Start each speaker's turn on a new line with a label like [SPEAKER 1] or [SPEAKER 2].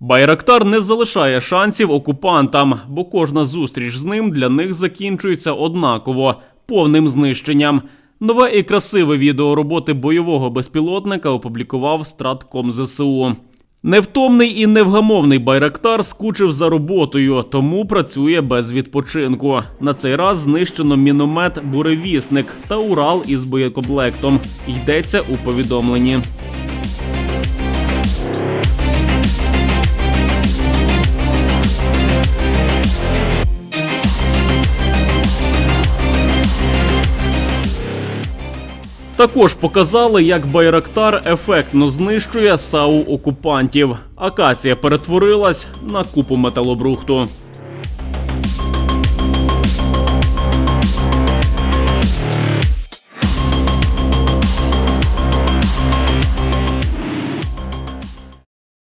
[SPEAKER 1] Байрактар не залишає шансів окупантам, бо кожна зустріч з ним для них закінчується однаково повним знищенням. Нове і красиве відео роботи бойового безпілотника опублікував Стратком ЗСУ. Невтомний і невгамовний байрактар скучив за роботою, тому працює без відпочинку. На цей раз знищено міномет Буревісник та Урал із боєкомплектом. Йдеться у повідомленні. Також показали, як Байрактар ефектно знищує САУ окупантів. Акація перетворилась на купу металобрухту.